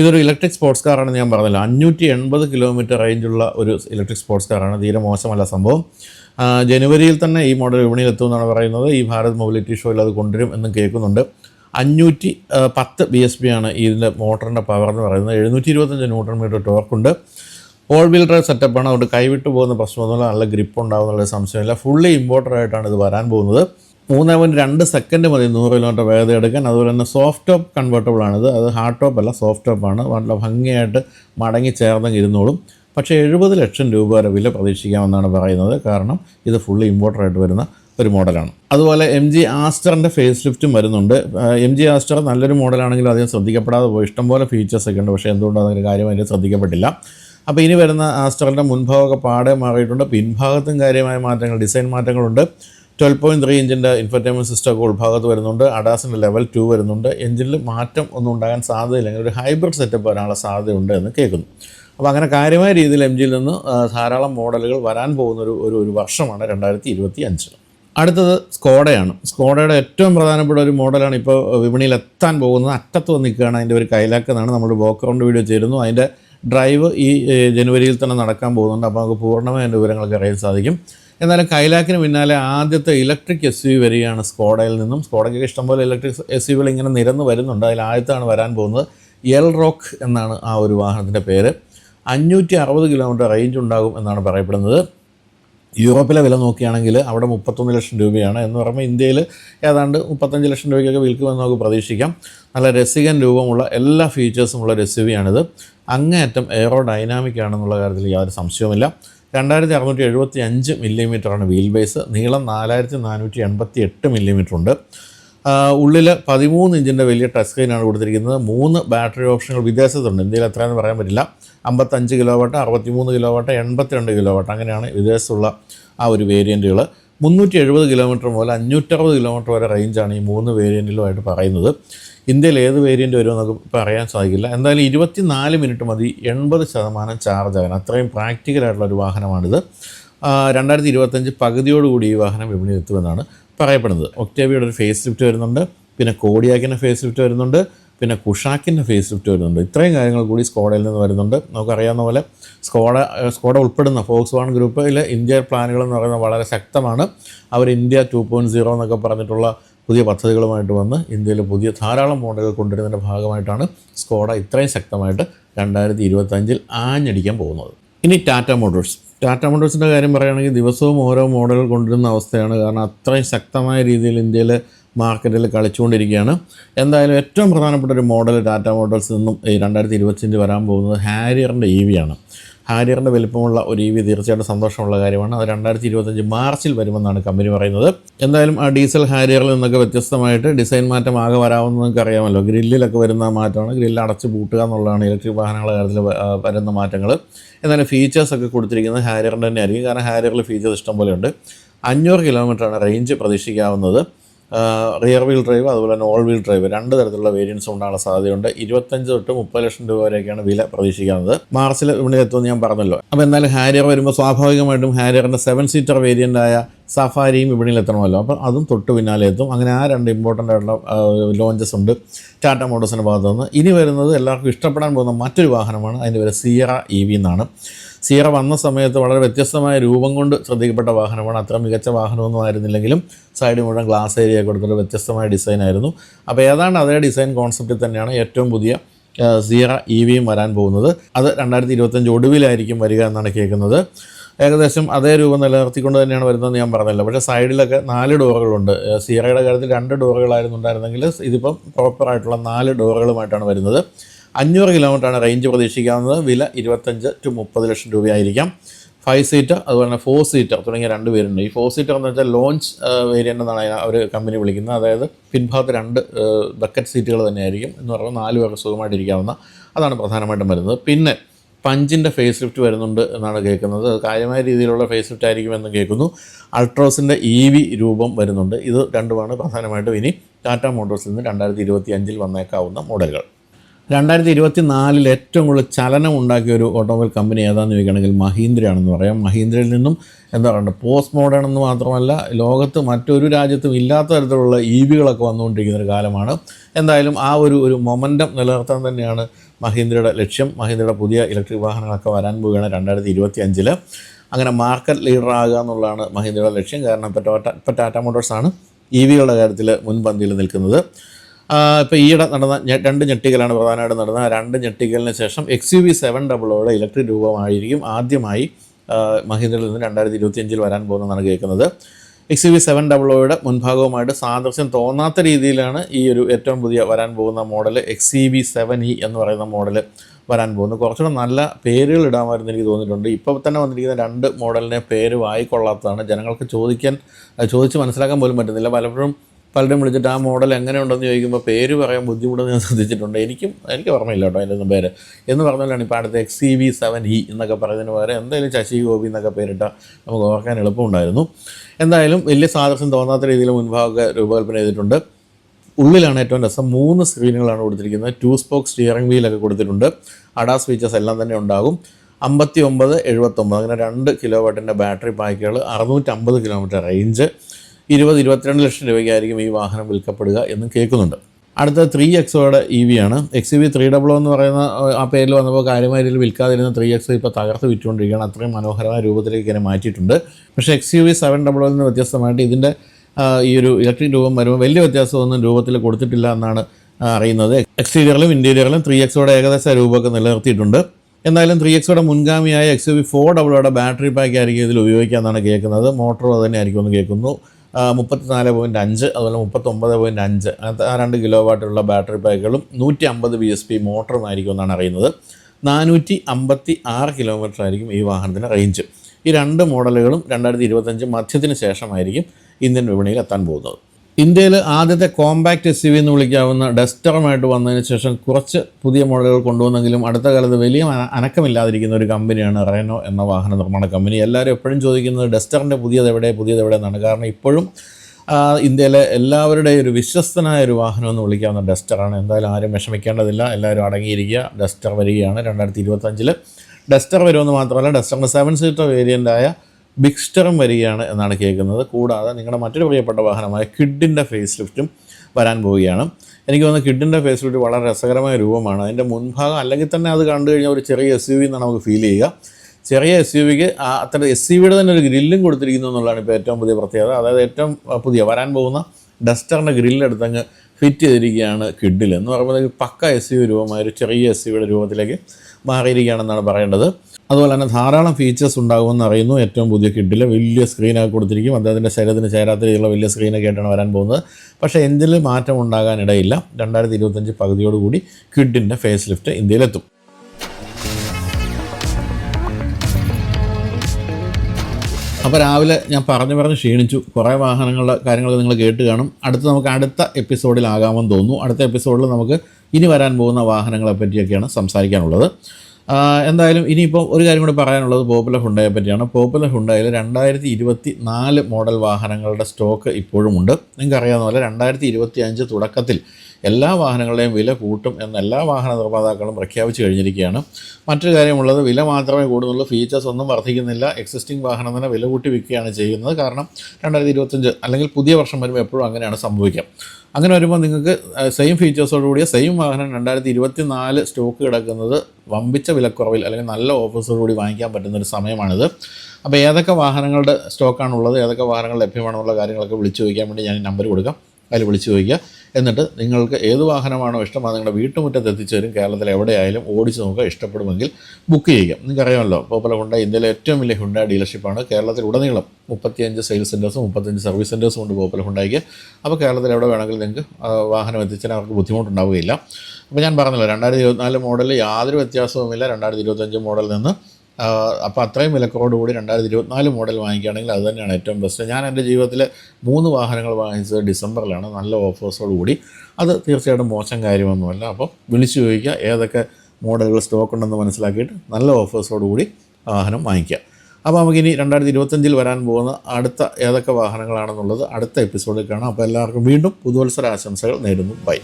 ഇതൊരു ഇലക്ട്രിക് സ്പോർട്സ് കാറാണെന്ന് ഞാൻ പറഞ്ഞല്ലോ. അഞ്ഞൂറ്റി എൺപത് കിലോമീറ്റർ റേഞ്ചുള്ള ഒരു ഇലക്ട്രിക് സ്പോർട്സ് കാറാണ് തീരെ മോശമല്ല സംഭവം. ജനുവരിയിൽ തന്നെ ഈ മോഡൽ വിപണിയിൽ എത്തുമെന്നാണ് പറയുന്നത്. ഈ ഭാരത് മൊബിലിറ്റി ഷോയിൽ അത് കൊണ്ടുവരും എന്നും കേൾക്കുന്നുണ്ട്. അഞ്ഞൂറ്റി പത്ത് ബി എസ് പി ആണ് ഇതിന്റെ മോട്ടറിന്റെ പവർ എന്ന് പറയുന്നത്. എഴുന്നൂറ്റി ഇരുപത്തഞ്ച് ന്യൂട്രൺ മീറ്റർ ടോർക്കുണ്ട് ഓൾ വീൽ ഡ്രൈവ് സെറ്റപ്പാണ് അതുകൊണ്ട് കൈവിട്ട് പോകുന്ന പ്രശ്നമൊന്നുമില്ല നല്ല ഗ്രിപ്പ് ഉണ്ടാവും എന്നുള്ള സംശയമില്ല. ഫുള്ളി ഇമ്പോർട്ടന്റ് ആയിട്ടാണ് ഇത് വരാൻ പോകുന്നത്. മൂന്ന് പോയിന്റ് രണ്ട് സെക്കൻഡ് മതി. നൂറ് കിലോമീറ്റർ വേഗത എടുക്കാൻ. അതുപോലെ തന്നെ സോഫ്റ്റ് ടോപ്പ് കൺവേർട്ടബിൾ ആണിത്. അത് ഹാർഡ് ടോപ്പ് അല്ല സോഫ്റ്റ് ടോപ്പാണ് വളരെ ഭംഗിയായിട്ട് മടങ്ങി ചേർന്നങ്ങ് ഇരുന്നോളും. പക്ഷേ എഴുപത് ലക്ഷം രൂപ വരെ വില പ്രതീക്ഷിക്കാമെന്നാണ് പറയുന്നത്. കാരണം ഇത് ഫുള്ളി ഇമ്പോർട്ടന്റ് ആയിട്ട് വരുന്ന ഒരു മോഡലാണ്. അതുപോലെ എം ജി ആസ്റ്ററിന്റെ ഫേസ് ലിഫ്റ്റും വരുന്നുണ്ട്. എം ജി ആസ്റ്റർ നല്ലൊരു മോഡലാണെങ്കിലും അധികം ശ്രദ്ധിക്കപ്പെടാതെ പോയി. ഇഷ്ടംപോലെ ഫീച്ചേഴ്സൊക്കെ ഉണ്ട്. പക്ഷേ എന്തുകൊണ്ടും കാര്യം അതിന്റെ ശ്രദ്ധിക്കപ്പെട്ടില്ല. അപ്പോൾ ഇനി വരുന്ന ആസ്റ്ററിന്റെ മുൻഭാഗമൊക്കെ പാടെ മാറിയിട്ടുണ്ട്. പിൻഭാഗത്തും കാര്യമായ മാറ്റങ്ങൾ ഡിസൈൻ മാറ്റങ്ങളുണ്ട്. ട്വൽവ് പോയിന്റ് ത്രീ ഇഞ്ചിന്റെ ഇൻഫർടൈൻമെന്റ് സിസ്റ്റം ഒക്കെ ഉൾഭാഗത്ത് വരുന്നുണ്ട്. അഡാസിന്റെ ലെവൽ ടു വരുന്നുണ്ട്. എഞ്ചിനിൽ മാറ്റം ഒന്നും ഉണ്ടാകാൻ സാധ്യതയില്ലെങ്കിൽ ഒരു ഹൈബ്രിഡ് സെറ്റപ്പ് വരാനുള്ള സാധ്യതയുണ്ട് എന്ന് കേൾക്കുന്നു. അപ്പോൾ അങ്ങനെ കാര്യമായ രീതിയിൽ എം ജിയിൽ നിന്ന് ധാരാളം മോഡലുകൾ വരാൻ പോകുന്ന ഒരു ഒരു വർഷമാണ് രണ്ടായിരത്തി ഇരുപത്തി അഞ്ച് അടുത്തത് സ്കോഡയാണ്. സ്കോഡയുടെ ഏറ്റവും പ്രധാനപ്പെട്ട ഒരു മോഡലാണ് ഇപ്പോൾ വിപണിയിൽ എത്താൻ പോകുന്നത്. അറ്റത്ത് നിൽക്കുകയാണ്. അതിന്റെ ഒരു കൈലാക്കെന്നാണ് നമ്മൾ വോക്ക് റൗണ്ട് വീഡിയോ ചേരുന്നു അതിന്റെ ഡ്രൈവ് ഈ ജനുവരിയിൽ തന്നെ നടക്കാൻ പോകുന്നുണ്ട്. അപ്പോൾ നമുക്ക് പൂർണമായ അതിന്റെ വിവരങ്ങളൊക്കെ അറിയാൻ സാധിക്കും. എന്നാലും കൈലാക്കിന് പിന്നാലെ ആദ്യത്തെ ഇലക്ട്രിക് എസ് യു വരികയാണ് സ്കോഡയിൽ നിന്നും. സ്കോഡയ്ക്ക് ഇഷ്ടംപോലെ ഇലക്ട്രിക് എസ് യുകൾ ഇങ്ങനെ നിരന്ന് വരുന്നുണ്ട്. അതിൽ ആദ്യത്താണ് വരാൻ പോകുന്നത് എൽ റോക്ക് എന്നാണ് ആ ഒരു വാഹനത്തിന്റെ പേര്. അഞ്ഞൂറ്റി അറുപത് കിലോമീറ്റർ റേഞ്ച് ഉണ്ടാകും എന്നാണ് പറയപ്പെടുന്നത്. യൂറോപ്പിലെ വില നോക്കുകയാണെങ്കിൽ അവിടെ മുപ്പത്തൊന്ന് ലക്ഷം രൂപയാണ്. എന്ന് പറയുമ്പോൾ ഇന്ത്യയിൽ ഏതാണ്ട് മുപ്പത്തഞ്ച് ലക്ഷം രൂപയ്ക്കൊക്കെ വിൽക്കുമെന്ന് നമുക്ക് പ്രതീക്ഷിക്കാം. നല്ല രസികൻ രൂപമുള്ള എല്ലാ ഫീച്ചേഴ്സും ഉള്ള രസിവിയാണിത് അങ്ങേയറ്റം എയറോ ഡൈനാമിക് ആണെന്നുള്ള കാര്യത്തിൽ യാതൊരു സംശയവുമില്ല. രണ്ടായിരത്തി അറുന്നൂറ്റി എഴുപത്തി അഞ്ച് മില്ലിമീറ്ററാണ് വീൽ ബേസ് നീളം നാലായിരത്തി നാനൂറ്റി എൺപത്തി എട്ട് മില്ലിമീറ്റർ ഉണ്ട്. ഉള്ളിൽ പതിമൂന്ന് ഇഞ്ചിന്റെ വലിയ ടച്ച് സ്ക്രീനാണ് കൊടുത്തിരിക്കുന്നത്. മൂന്ന് ബാറ്ററി ഓപ്ഷനുകൾ വിദേശത്തുണ്ട്. ഇന്ത്യയിൽ എത്രയെന്ന് പറയാൻ പറ്റില്ല. അമ്പത്തഞ്ച് കിലോ വാട്ട് അറുപത്തിമൂന്ന് കിലോ വാട്ട് എൺപത്തിരണ്ട് കിലോ വാട്ട് അങ്ങനെയാണ് വിദേശത്തുള്ള ആ ഒരു വേരിയന്റുകൾ മുന്നൂറ്റി എഴുപത് കിലോമീറ്റർ മുതൽ അഞ്ഞൂറ്ററുപത് കിലോമീറ്റർ വരെ റേഞ്ചാണ് ഈ മൂന്ന് വേരിയന്റിലുമായിട്ട് പറയുന്നത്. ഇന്ത്യയിൽ ഏത് വേരിയന്റ് വരുമോ നമുക്ക് ഇപ്പോൾ അറിയാൻ സാധിക്കില്ല. എന്തായാലും ഇരുപത്തിനാല് മിനിറ്റ് മതി. എൺപത് ശതമാനം ചാർജ് ആകാൻ. അത്രയും പ്രാക്ടിക്കലായിട്ടുള്ള ഒരു വാഹനമാണിത്. രണ്ടായിരത്തി ഇരുപത്തഞ്ച് പകുതിയോടുകൂടി ഈ വാഹനം വിപണിയിൽ എത്തുമെന്നാണ് പറയപ്പെടുന്നത്. ഒക്ടേവിയുടെ ഒരു ഫേസ് ലിഫ്റ്റ് വരുന്നുണ്ട് പിന്നെ കോഡിയാക്കിന്റെ ഫേസ് ലിഫ്റ്റ് വരുന്നുണ്ട് പിന്നെ കുഷാക്കിന്റെ ഫേസ് ലിഫ്റ്റ് വരുന്നുണ്ട്. ഇത്രയും കാര്യങ്ങൾ കൂടി സ്കോഡയിൽ നിന്ന് വരുന്നുണ്ട്. നമുക്കറിയാവുന്ന പോലെ സ്കോഡ സ്കോഡ ഉൾപ്പെടുന്ന ഫോക്സ് വാൺ ഗ്രൂപ്പിലെ ഇന്ത്യ പ്ലാനുകൾ എന്ന് പറയുന്നത് വളരെ ശക്തമാണ്. അവർ ഇന്ത്യ ടു പോയിന്റ് സീറോ എന്നൊക്കെ പറഞ്ഞിട്ടുള്ള പുതിയ പദ്ധതികളുമായിട്ട് വന്ന് ഇന്ത്യയിൽ പുതിയ ധാരാളം മോഡലുകൾ കൊണ്ടുവരുന്നതിന്റെ ഭാഗമായിട്ടാണ് സ്കോഡ ഇത്രയും ശക്തമായിട്ട് രണ്ടായിരത്തി ഇരുപത്തഞ്ചിൽ ആഞ്ഞടിക്കാൻ പോകുന്നത്. ഇനി ടാറ്റ മോട്ടോഴ്സ്. ടാറ്റ മോട്ടോഴ്സിന്റെ കാര്യം പറയുകയാണെങ്കിൽ ദിവസവും ഓരോ മോഡലുകൾ കൊണ്ടുവരുന്ന അവസ്ഥയാണ്. കാരണം അത്രയും ശക്തമായ രീതിയിൽ ഇന്ത്യയിൽ മാർക്കറ്റിൽ കളിച്ചുകൊണ്ടിരിക്കുകയാണ്. എന്തായാലും ഏറ്റവും പ്രധാനപ്പെട്ട ഒരു മോഡൽ ടാറ്റ മോട്ടോഴ്സിൽ നിന്നും ഈ രണ്ടായിരത്തി ഇരുപത്തിയഞ്ച് വരാൻ പോകുന്നത് ഹാരിയറിന്റെ ഇ വി ആണ്. ഹാരിയറിന്റെ വലിപ്പമുള്ള ഒരു ഇ വി തീർച്ചയായിട്ടും സന്തോഷമുള്ള കാര്യമാണ്. അത് രണ്ടായിരത്തി ഇരുപത്തഞ്ച് മാർച്ചിൽ വരുമെന്നാണ് കമ്പനി പറയുന്നത്. എന്തായാലും ആ ഡീസൽ ഹാരിയറിൽ നിന്നൊക്കെ വ്യത്യസ്തമായിട്ട് ഡിസൈൻ മാറ്റം ആകെ വരാമെന്ന് നിങ്ങൾക്ക് അറിയാമല്ലോ. ഗ്രില്ലിലൊക്കെ വരുന്ന മാറ്റമാണ്. ഗ്രില്ല് അടച്ച് പൂട്ടുക എന്നുള്ളതാണ് ഇലക്ട്രിക് വാഹനങ്ങളുടെ കാര്യത്തിൽ വരുന്ന മാറ്റങ്ങൾ എന്നാലും ഫീച്ചേഴ്സൊക്കെ കൊടുത്തിരിക്കുന്നത് ഹാരിയറിന്റെ തന്നെ ആയിരിക്കും കാരണം ഹാരിയറിൽ ഫീച്ചേഴ്സ് ഇഷ്ടംപോലെ ഉണ്ട് അഞ്ഞൂറ് കിലോമീറ്ററാണ് റേഞ്ച് പ്രതീക്ഷിക്കാവുന്നത്. റിയർ വീൽ ഡ്രൈവ് അതുപോലെ തന്നെ ഓൾ വീൽ ഡ്രൈവ് രണ്ട് തരത്തിലുള്ള വേരിയൻസ് ഉണ്ടാകാൻ സാധ്യതയുണ്ട്. ഇരുപത്തഞ്ച് തൊട്ട് മുപ്പത് ലക്ഷം രൂപ വരെയൊക്കെയാണ് വില പ്രതീക്ഷിക്കുന്നത് മാർച്ചിൽ ഇവിടെ എത്തുമെന്ന് ഞാൻ പറഞ്ഞല്ലോ. അപ്പോൾ എന്തായാലും ഹാരിയർ വരുമ്പോൾ സ്വാഭാവികമായിട്ടും ഹാരിയറിന്റെ സെവൻ സീറ്റർ വേരിയന്റ് ആയ സഫാരിയും വിപണിയിൽ എത്തണമല്ലോ. അപ്പോൾ അതും തൊട്ട് പിന്നാലെ എത്തും. അങ്ങനെ ആ രണ്ട് ഇമ്പോർട്ടന്റ് ആയിട്ടുള്ള ലോഞ്ചസ് ഉണ്ട് ടാറ്റ മോട്ടോഴ്സിന്റെ ഭാഗത്തു നിന്ന് ഇനി വരുന്നത് എല്ലാവർക്കും ഇഷ്ടപ്പെടാൻ പോകുന്ന മറ്റൊരു വാഹനമാണ്. അതിന്റെ പേര് സിയറ ഇ വി എന്നാണ്. സിയറ വന്ന സമയത്ത് വളരെ വ്യത്യസ്തമായ രൂപം കൊണ്ട് ശ്രദ്ധിക്കപ്പെട്ട വാഹനമാണ്. അത്ര മികച്ച വാഹനമൊന്നും ആയിരുന്നില്ലെങ്കിലും സൈഡ് മുഴുവൻ ഗ്ലാസ് ഏരിയ കൊടുത്തൊരു വ്യത്യസ്തമായ ഡിസൈൻ ആയിരുന്നു. അപ്പോൾ ഏതാണ്ട് അതേ ഡിസൈൻ കോൺസെപ്റ്റിൽ തന്നെയാണ് ഏറ്റവും പുതിയ സീറ ഇ വിയും വരാൻ പോകുന്നത്. അത് രണ്ടായിരത്തി ഇരുപത്തഞ്ച് ഒടുവിലായിരിക്കും വരിക എന്നാണ് കേൾക്കുന്നത്. ഏകദേശം അതേ രൂപം നിലനിർത്തിക്കൊണ്ട് തന്നെയാണ് വരുന്നതെന്ന് ഞാൻ പറഞ്ഞില്ല. പക്ഷേ സൈഡിലൊക്കെ നാല് ഡോറുകളുണ്ട് സീറയുടെ കാര്യത്തിൽ രണ്ട് ഡോറുകളായിരുന്നു ഉണ്ടായിരുന്നെങ്കിൽ ഇതിപ്പം പ്രോപ്പറായിട്ടുള്ള നാല് ഡോറുകളുമായിട്ടാണ് വരുന്നത്. അഞ്ഞൂറ് കിലോമീറ്ററാണ് റേഞ്ച് പ്രതീക്ഷിക്കാവുന്നത്. വില ഇരുപത്തഞ്ച് ടു മുപ്പത് ലക്ഷം രൂപയായിരിക്കാം. ഫൈവ് സീറ്റർ അതുപോലെ തന്നെ ഫോർ സീറ്റർ തുടങ്ങിയ രണ്ട് പേരുണ്ട്. ഈ ഫോർ സീറ്റർ എന്ന് വെച്ചാൽ ലോഞ്ച് വേരിയന്റ് എന്നാണ് അവർ കമ്പനി വിളിക്കുന്നത്. അതായത് പിൻഭാഗത്ത് രണ്ട് ബക്കറ്റ് സീറ്റുകൾ തന്നെയായിരിക്കും എന്ന് പറയുമ്പോൾ നാല് പേർക്ക് സുഖമായിട്ടിരിക്കാവുന്ന അതാണ് പ്രധാനമായിട്ടും വരുന്നത്. പിന്നെ പഞ്ചിന്റെ ഫേസ് ലിഫ്റ്റ് വരുന്നുണ്ട് എന്നാണ് കേൾക്കുന്നത്. കാര്യമായ രീതിയിലുള്ള ഫേസ് ലിഫ്റ്റ് ആയിരിക്കുമെന്ന് കേൾക്കുന്നു. അൾട്രോസിന്റെ ഇ വി രൂപം വരുന്നുണ്ട്. ഇത് രണ്ടുമാണ് പ്രധാനമായിട്ടും ഇനി ടാറ്റ മോട്ടോഴ്സിൽ നിന്ന് രണ്ടായിരത്തി ഇരുപത്തി അഞ്ചിൽ വന്നേക്കാവുന്ന മോഡലുകൾ രണ്ടായിരത്തി ഇരുപത്തി നാലിൽ ഏറ്റവും കൂടുതൽ ചലനം ഉണ്ടാക്കിയ ഒരു ഓട്ടോമൊബൈൽ കമ്പനി ഏതാണെന്ന് ചോദിക്കുകയാണെങ്കിൽ മഹീന്ദ്രയാണെന്ന് പറയാം. മഹീന്ദ്രയിൽ നിന്നും എന്താ പറയുക പോസ്റ്റ് മോഡേൺ എന്ന് മാത്രമല്ല ലോകത്ത് മറ്റൊരു രാജ്യത്തും ഇല്ലാത്ത തരത്തിലുള്ള ഇ വികളൊക്കെ വന്നുകൊണ്ടിരിക്കുന്ന ഒരു കാലമാണ്. എന്തായാലും ആ ഒരു ഒരു മൊമെന്റം നിലനിർത്താൻ തന്നെയാണ് മഹീന്ദ്രയുടെ ലക്ഷ്യം. മഹീന്ദ്രയുടെ പുതിയ ഇലക്ട്രിക് വാഹനങ്ങളൊക്കെ വരാൻ പോവുകയാണ് രണ്ടായിരത്തി ഇരുപത്തി അഞ്ചിൽ അങ്ങനെ മാർക്കറ്റ് ലീഡർ എന്നുള്ളതാണ് മഹീന്ദ്രയുടെ ലക്ഷ്യം. കാരണം ഇപ്പോൾ ടോട്ട ഇപ്പോൾ ടാറ്റ മോട്ടോഴ്സാണ് ഇ വികളുടെ കാര്യത്തിൽ മുൻപന്തിയിൽ നിൽക്കുന്നത്. ഇപ്പോൾ ഈയിടെ നടന്ന രണ്ട് ഞെട്ടിക്കലാണ് പ്രധാനമായിട്ടും നടന്നത് രണ്ട് ഞെട്ടിക്കലിന് ശേഷം എക്സ് യു വി സെവൻ ഡബിളോയുടെ ഇലക്ട്രിക് രൂപമായിരിക്കും ആദ്യമായി മഹീന്ദ്രയിൽ നിന്ന് രണ്ടായിരത്തി ഇരുപത്തിയഞ്ചിൽ വരാൻ പോകുന്നതാണ് കേൾക്കുന്നത്. എക്സ് യു വി സെവൻ ഡബിളോയുടെ മുൻഭാഗവുമായിട്ട് സാദൃശ്യം തോന്നാത്ത രീതിയിലാണ് ഈ ഒരു ഏറ്റവും പുതിയ വരാൻ പോകുന്ന model X E V seven E എന്ന് പറയുന്ന മോഡൽ വരാൻ പോകുന്നത്. കുറച്ചുകൂടെ നല്ല പേരുകൾ ഇടാമായിരുന്നു എനിക്ക് തോന്നിയിട്ടുണ്ട്. ഇപ്പോൾ തന്നെ വന്നിരിക്കുന്ന രണ്ട് മോഡലിനെ പേര് വായിക്കൊള്ളാത്തതാണ്. ജനങ്ങൾക്ക് ചോദിക്കാൻ ചോദിച്ച് മനസ്സിലാക്കാൻ പോലും പറ്റുന്നില്ല. പലപ്പോഴും പലരും വിളിച്ചിട്ട് ആ മോഡൽ എങ്ങനെയുണ്ടെന്ന് ചോദിക്കുമ്പോൾ പേര് പറയാൻ ബുദ്ധിമുട്ടെന്ന് ഞാൻ ശ്രദ്ധിച്ചിട്ടുണ്ട്. എനിക്കും എനിക്ക് ഓർമ്മയില്ല കേട്ടോ അതിന്റെ പേര്. എന്ന് പറഞ്ഞാലാണ് ഇപ്പോൾ അടുത്ത X C V seven E എന്നൊക്കെ പറയുന്നതിന് പകരം എന്തായാലും ശശി ഗോപി എന്നൊക്കെ പേരിട്ട നമുക്ക് ഓർക്കാൻ എളുപ്പമുണ്ടായിരുന്നു. എന്തായാലും വലിയ സാദൃശ്യം തോന്നാത്ത രീതിയിൽ മുൻഭാഗമൊക്കെ രൂപകൽപ്പന ചെയ്തിട്ടുണ്ട്. ഉള്ളിലാണ് ഏറ്റവും രസം. മൂന്ന് സ്ക്രീനുകളാണ് കൊടുത്തിരിക്കുന്നത്. ടു സ്പോക്ക് സ്റ്റിയറിംഗ് വീലൊക്കെ കൊടുത്തിട്ടുണ്ട്. അഡാസ് ഫീച്ചേഴ്സ് എല്ലാം തന്നെ ഉണ്ടാകും. അമ്പത്തി ഒമ്പത് എഴുപത്തൊമ്പത് അങ്ങനെ രണ്ട് കിലോ വാട്ടിന്റെ ബാറ്ററി പാക്കുകൾ അറുന്നൂറ്റമ്പത് കിലോമീറ്റർ റേഞ്ച് ഇരുപത് ഇരുപത്തിരണ്ട് ലക്ഷം രൂപയ്ക്കായിരിക്കും ഈ വാഹനം വിൽക്കപ്പെടുക എന്നും കേൾക്കുന്നുണ്ട്. അടുത്ത ത്രീ എക്സോയുടെ ഇ വി ആണ്. എക്സ് വി ത്രീ ഡബിൾ എന്ന് പറയുന്ന ആ പേരിൽ വന്നപ്പോൾ കാര്യമായ രീതിയിൽ വിൽക്കാതിരുന്ന ത്രീ എക്സ് ഇപ്പോൾ തകർത്ത് വിറ്റുകൊണ്ടിരിക്കുകയാണ്. അത്രയും മനോഹരമായ രൂപത്തിലേക്ക് ഇതിനെ മാറ്റിയിട്ടുണ്ട്. പക്ഷേ എക്സ് വി സെവൻ ഡബിൾ നിന്ന് വ്യത്യസ്തമായിട്ട് ഇതിന്റെ ഈ ഒരു ഇലക്ട്രിക് രൂപം വരുമ്പോൾ വലിയ വ്യത്യാസമൊന്നും രൂപത്തിൽ കൊടുത്തിട്ടില്ല എന്നാണ് അറിയുന്നത്. എക്സ്റ്റീരിയറിലും ഇന്റീരിയറിലും ത്രീ എക്സോയുടെ ഏകദേശ രൂപമൊക്കെ നിലനിർത്തിയിട്ടുണ്ട്. എന്തായാലും ത്രീ എക്സോയുടെ മുൻഗാമിയായ എക്സ് യു വി ഫോർ ഡബിളോടെ ബാറ്ററി പാക്ക് ആയിരിക്കും ഇതിൽ ഉപയോഗിക്കാമെന്നാണ് കേൾക്കുന്നത്. മോട്ടോർ അത് ആയിരിക്കും എന്ന് കേൾക്കുന്നു. മുപ്പത്തിനാല് പോയിന്റ് അഞ്ച് അതുപോലെ മുപ്പത്തൊമ്പത് പോയിന്റ് അഞ്ച്. അങ്ങനത്തെ ആ രണ്ട് കിലോ വാട്ടുള്ള ബാറ്ററി പാക്കുകളും നൂറ്റി അമ്പത് ബി എസ് പി മോട്ടറുമായിരിക്കും എന്നാണ് അറിയുന്നത്. നാനൂറ്റി അമ്പത്തി ആറ് കിലോമീറ്റർ ആയിരിക്കും ഈ വാഹനത്തിന്റെ റേഞ്ച് ഈ രണ്ട് മോഡലുകളും രണ്ടായിരത്തി ഇരുപത്തഞ്ച് മധ്യത്തിന് ശേഷമായിരിക്കും ഇന്ത്യൻ വിപണിയിൽ എത്താൻ പോകുന്നത്. ഇന്ത്യയിൽ ആദ്യത്തെ കോമ്പാക്റ്റ് എസ് യു വി എന്ന് വിളിക്കാവുന്ന ഡസ്റ്ററുമായിട്ട് വന്നതിന് ശേഷം കുറച്ച് പുതിയ മോഡലുകൾ കൊണ്ടുവന്നെങ്കിലും അടുത്ത കാലത്ത് വലിയ അന- അനക്കമില്ലാതിരിക്കുന്ന ഒരു കമ്പനിയാണ് റെനോ എന്ന വാഹന നിർമ്മാണ കമ്പനി. എല്ലാവരും എപ്പോഴും ചോദിക്കുന്നത് ഡസ്റ്ററിന്റെ പുതിയത് എവിടെ പുതിയത് എവിടെ എന്നാണ് കാരണം ഇപ്പോഴും ഇന്ത്യയിലെ എല്ലാവരുടെയും ഒരു വിശ്വസ്തനായ ഒരു വാഹനം എന്ന് വിളിക്കാവുന്ന ഡസ്റ്ററാണ് എന്തായാലും ആരും വിഷമിക്കേണ്ടതില്ല. എല്ലാവരും അടങ്ങിയിരിക്കുക. ഡസ്റ്റർ വരികയാണ് രണ്ടായിരത്തി ഇരുപത്തഞ്ചിൽ ഡസ്റ്റർ വരുമെന്ന് മാത്രമല്ല ഡസ്റ്ററിന്റെ സെവൻ സീറ്റർ വേരിയന്റായ ബിക്സ്റ്ററും വരികയാണ് എന്നാണ് കേൾക്കുന്നത്. കൂടാതെ നിങ്ങളുടെ മറ്റൊരു പ്രിയപ്പെട്ട വാഹനമായ കിഡിന്റെ ഫേസ് ലിഫ്റ്റും വരാൻ പോവുകയാണ്. എനിക്ക് തോന്നുന്നു കിഡിന്റെ ഫേസ് ലിഫ്റ്റ് വളരെ രസകരമായ രൂപമാണ്. അതിന്റെ മുൻഭാഗം അല്ലെങ്കിൽ തന്നെ അത് കണ്ടു കഴിഞ്ഞാൽ ഒരു ചെറിയ എസ് യു വി എന്നാണ് നമുക്ക് ഫീൽ ചെയ്യുക. ചെറിയ എസ് യു വിക്ക് അത്ര എസ് യു വിയുടെ തന്നെ ഒരു ഗ്രില്ലും കൊടുത്തിരിക്കുന്നു എന്നുള്ളതാണ് ഇപ്പോൾ ഏറ്റവും പുതിയ പ്രത്യേകത. അതായത് ഏറ്റവും പുതിയ വരാൻ പോകുന്ന ഡസ്റ്ററിന്റെ ഗ്രില്ലെടുത്തങ്ങ് ഫിറ്റ് ചെയ്തിരിക്കുകയാണ് കിഡിൽ എന്ന് പറയുമ്പോൾ പക്ക എസ് യു രൂപമായ ഒരു ചെറിയ എസ് യുയുടെ രൂപത്തിലേക്ക് മാറിയിരിക്കുകയാണെന്നാണ് പറയേണ്ടത്. അതുപോലെ തന്നെ ധാരാളം ഫീച്ചേഴ്സ് ഉണ്ടാകുമെന്ന് അറിയുന്നു. ഏറ്റവും പുതിയ കിഡിൽ വലിയ സ്ക്രീനൊക്കെ കൊടുത്തിരിക്കും. അദ്ദേഹത്തിന്റെ ശരീരത്തിന് ചേരാത്ത രീതിയിലുള്ള വലിയ സ്ക്രീനൊക്കെ ആയിട്ടാണ് വരാൻ പോകുന്നത്. പക്ഷേ എന്തിൽ മാറ്റം ഉണ്ടാകാനിടയില്ല. രണ്ടായിരത്തി ഇരുപത്തഞ്ച് പകുതിയോടുകൂടി കിഡിന്റെ ഫേസ് ലിഫ്റ്റ് ഇന്ത്യയിലെത്തും. അപ്പോൾ രാവിലെ ഞാൻ പറഞ്ഞു പറഞ്ഞ് ക്ഷീണിച്ചു. കുറേ വാഹനങ്ങളുടെ കാര്യങ്ങൾ നിങ്ങൾ കേട്ട് കാണും. അടുത്ത് നമുക്ക് അടുത്ത എപ്പിസോഡിലാകാമെന്ന് തോന്നുന്നു. അടുത്ത എപ്പിസോഡിൽ നമുക്ക് ഇനി വരാൻ പോകുന്ന വാഹനങ്ങളെ പറ്റിയൊക്കെയാണ് സംസാരിക്കാനുള്ളത്. എന്തായാലും ഇനിയിപ്പോൾ ഒരു കാര്യം കൂടി പറയാനുള്ളത് പോപ്പുലർ ഹുണ്ടയെ പറ്റിയാണ്. പോപ്പുലർ ഹുണ്ടയിൽ രണ്ടായിരത്തി ഇരുപത്തി നാല് മോഡൽ വാഹനങ്ങളുടെ സ്റ്റോക്ക് ഇപ്പോഴുമുണ്ട്. നിങ്ങൾക്ക് അറിയാവുന്ന പോലെ രണ്ടായിരത്തി ഇരുപത്തി അഞ്ച് തുടക്കത്തിൽ എല്ലാ വാഹനങ്ങളുടെയും വില കൂട്ടും എന്ന് എല്ലാ വാഹന നിർമ്മാതാക്കളും പ്രഖ്യാപിച്ചു കഴിഞ്ഞിരിക്കുകയാണ്. മറ്റൊരു കാര്യമുള്ളത് വില മാത്രമേ കൂടുന്നുള്ളൂ. ഫീച്ചേഴ്സ് ഒന്നും വർദ്ധിക്കുന്നില്ല. എക്സിസ്റ്റിംഗ് വാഹനം തന്നെ വില കൂട്ടി വിൽക്കുകയാണ് ചെയ്യുന്നത്. കാരണം രണ്ടായിരത്തി ഇരുപത്തഞ്ച് അല്ലെങ്കിൽ പുതിയ വർഷം വരുമ്പോൾ എപ്പോഴും അങ്ങനെയാണ് സംഭവിക്കുക. അങ്ങനെ വരുമ്പോൾ നിങ്ങൾക്ക് സെയിം ഫീച്ചേഴ്സോടുകൂടിയ സെയിം വാഹനം രണ്ടായിരത്തി ഇരുപത്തി നാല് സ്റ്റോക്ക് കിടക്കുന്നത് വമ്പിച്ച വിലക്കുറവിൽ അല്ലെങ്കിൽ നല്ല ഓഫേഴ്സോടുകൂടി വാങ്ങിക്കാൻ പറ്റുന്ന ഒരു സമയമാണിത്. അപ്പോൾ ഏതൊക്കെ വാഹനങ്ങളുടെ സ്റ്റോക്കാണുള്ളത് ഏതൊക്കെ വാഹനങ്ങൾ ലഭ്യമാണെന്നുള്ള കാര്യങ്ങളൊക്കെ വിളിച്ചു ചോദിക്കാൻ വേണ്ടി ഞാൻ നമ്പർ കൊടുക്കാം. അതിൽ വിളിച്ചു ചോദിക്കുക. എന്നിട്ട് നിങ്ങൾക്ക് ഏത് വാഹനമാണോ ഇഷ്ടം അത് നിങ്ങളുടെ വീട്ടുമുറ്റത്ത് എത്തിച്ചേരും കേരളത്തിൽ എവിടെയായാലും ഓടിച്ച് നോക്കുക ഇഷ്ടപ്പെടുമെങ്കിൽ ബുക്ക് ചെയ്യുക. നിങ്ങൾക്കറിയാമല്ലോ പോപ്പുലർ ഹുണ്ട ഇന്ത്യയിലെ ഏറ്റവും വലിയ ഹുണ്ട ഡീലർഷിപ്പാണ് കേരളത്തിൽ ഉടനീളം മുപ്പത്തിയഞ്ച് സെയിൽസ് സെന്റേഴ്സും മുപ്പത്തഞ്ച് സർവീസ് സെന്റേഴ്സും ഉണ്ട് പോപ്പുലർ ഹുണ്ടായിക്ക് അപ്പോൾ കേരളത്തിൽ എവിടെ വേണമെങ്കിലും നിങ്ങൾക്ക് വാഹനം എത്തിച്ചാൽ അവർക്ക് ബുദ്ധിമുട്ടുണ്ടാവുകയില്ല. അപ്പോൾ ഞാൻ പറഞ്ഞല്ലോ രണ്ടായിരത്തി ഇരുപത്തിനാല് മോഡലിൽ യാതൊരു വ്യത്യാസവുമില്ല. രണ്ടായിരത്തി ഇരുപത്തഞ്ച് മോഡലിൽ നിന്ന് അപ്പോൾ അത്രയും വിലക്കുറവോടുകൂടി രണ്ടായിരത്തി ഇരുപത്തിനാല് മോഡൽ വാങ്ങിക്കുകയാണെങ്കിൽ അത് തന്നെയാണ് ഏറ്റവും ബെസ്റ്റ് ഞാൻ എന്റെ ജീവിതത്തിൽ മൂന്ന് വാഹനങ്ങൾ വാങ്ങിച്ചത് ഡിസംബറിലാണ്. നല്ല ഓഫേഴ്സോടുകൂടി. അത് തീർച്ചയായിട്ടും മോശം കാര്യമൊന്നുമല്ല. അപ്പോൾ വിളിച്ചു ചോദിക്കുക ഏതൊക്കെ മോഡലുകൾ സ്റ്റോക്ക് ഉണ്ടെന്ന് മനസ്സിലാക്കിയിട്ട് നല്ല ഓഫേഴ്സോടുകൂടി വാഹനം വാങ്ങിക്കുക. അപ്പോൾ നമുക്കിനി രണ്ടായിരത്തി ഇരുപത്തഞ്ചിൽ വരാൻ പോകുന്ന അടുത്ത ഏതൊക്കെ വാഹനങ്ങളാണെന്നുള്ളത് അടുത്ത എപ്പിസോഡിൽ കാണാം. അപ്പോൾ എല്ലാവർക്കും വീണ്ടും പുതുവത്സര ആശംസകൾ നേരുന്നു. ബൈ